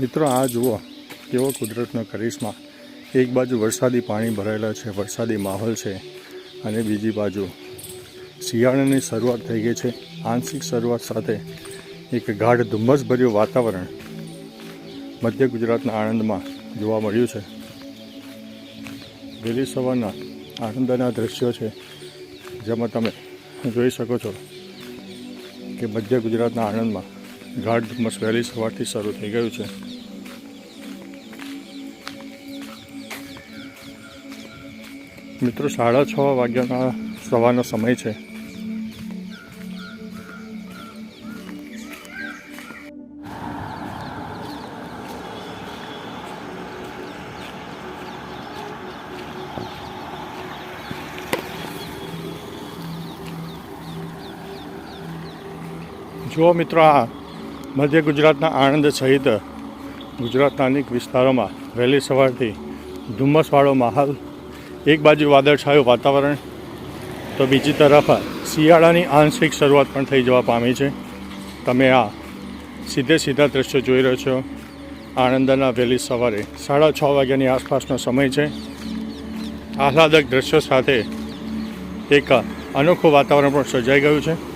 મિત્રો, આ જુઓ, કેવો કુદરતનો કરિશ્મા. એક બાજુ વરસાદી પાણી ભરાયેલા છે, વરસાદી માહોલ છે અને બીજી બાજુ શિયાળાની શરૂઆત થઈ ગઈ છે. આંશિક શરૂઆત સાથે એક ગાઢ ધુમ્મસભર્યું વાતાવરણ મધ્ય ગુજરાતના આણંદમાં જોવા મળ્યું છે. વહેલી સવારના આનંદના દ્રશ્યો છે, જેમાં તમે જોઈ શકો છો કે મધ્ય ગુજરાતના આણંદમાં ગાઢ ધુમ્મસ વહેલી સવારથી શરૂ થઈ ગયું છે. મિત્રો, સાડા છ વાગ્યાના સવારનો સમય છે. જુઓ મિત્રો, આ મધ્ય ગુજરાતના આણંદ સહિત ગુજરાતના અનેક વિસ્તારોમાં વહેલી સવારથી ધુમ્મસવાળો માહોલ, એક બાજુ વાદળછાયું વાતાવરણ, તો બીજી તરફ શિયાળાની આંશિક શરૂઆત પણ થઈ જવા પામી છે. તમે આ સીધે સીધા દ્રશ્યો જોઈ રહ્યો છો. આણંદના વહેલી સવારે સાડા છ વાગ્યાની આસપાસનો સમય છે. આહલાદક દ્રશ્યો સાથે એક અનોખું વાતાવરણ પણ સર્જાઈ ગયું છે.